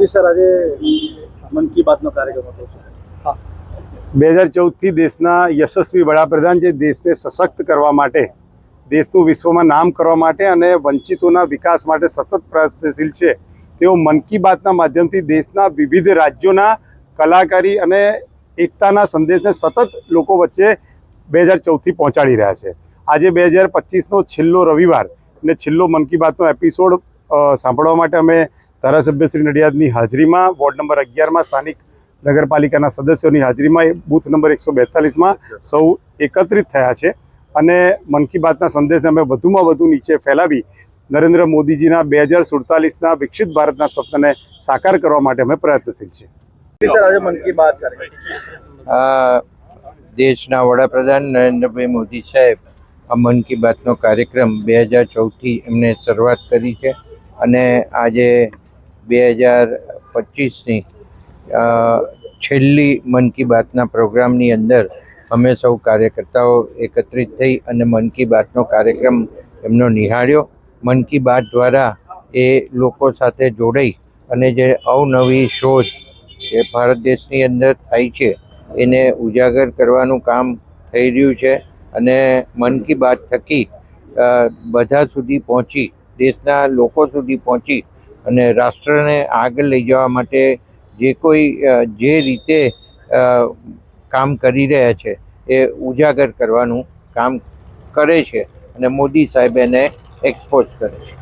જી sir આજે મન કી બાતનો કાર્યક્રમ હતો. હા. બે હજાર ચૌદથી દેશના યશસ્વી વડાપ્રધાન જે દેશને સશક્ત કરવા માટે દેશનું વિશ્વમાં નામ કરવા માટે અને વંચિતોના વિકાસ માટે સતત પ્રયત્નશીલ છે તેઓ મન કી બાતના માધ્યમથી દેશના વિવિધ રાજ્યોના કલાકારી અને એકતાના સંદેશને સતત લોકો વચ્ચે બે હજાર ચૌદથી પહોંચાડી રહ્યા છે. આજે બે હજાર પચીસનો છેલ્લો રવિવાર અને છેલ્લો મન કી બાતનો એપિસોડ સાંભળવા માટે અમે ધારાસભ્ય શ્રી નડિયાદની હાજરીમાં વોર્ડ નંબર અગિયારમાં સ્થાનિક નગરપાલિકાના સદસ્યોની હાજરીમાં એ બૂથ નંબર એકસો બેતાલીસમાં સૌ એકત્રિત થયા છે. અને મન કી બાતના સંદેશને અમે વધુમાં વધુ નીચે ફેલાવી નરેન્દ્ર મોદીજીના બે હજાર સુડતાલીસના વિકસિત ભારતના સ્વપ્નને સાકાર કરવા માટે અમે પ્રયત્નશીલ છીએ. દેશના વડાપ્રધાન નરેન્દ્રભાઈ મોદી સાહેબ આ મન કી બાતનો કાર્યક્રમ બે હજાર ચૌદથી એમને શરૂઆત કરી છે. અને આજે બે હજાર પચીસની છેલ્લી મન કી બાતના પ્રોગ્રામની અંદર અમે સૌ કાર્યકર્તાઓ એકત્રિત થઈ અને મન કી બાતનો કાર્યક્રમ એમનો નિહાળ્યો. મન કી બાત દ્વારા એ લોકો સાથે જોડાઈ અને જે અવનવી શોધ જે ભારત દેશની અંદર થાય છે, એને ઉજાગર કરવાનું કામ થઈ રહ્યું છે અને મન કી બાત થકી બધા સુધી પહોંચી દેશના લોકો સુધી પહોંચી અને રાષ્ટ્રને આગળ લઈ જવા માટે જે કોઈ જે રીતે કામ કરી રહ્યા છે, એ ઉજાગર કરવાનું કામ કરે છે અને મોદી સાહેબ એને એક્સપોઝ કરે છે.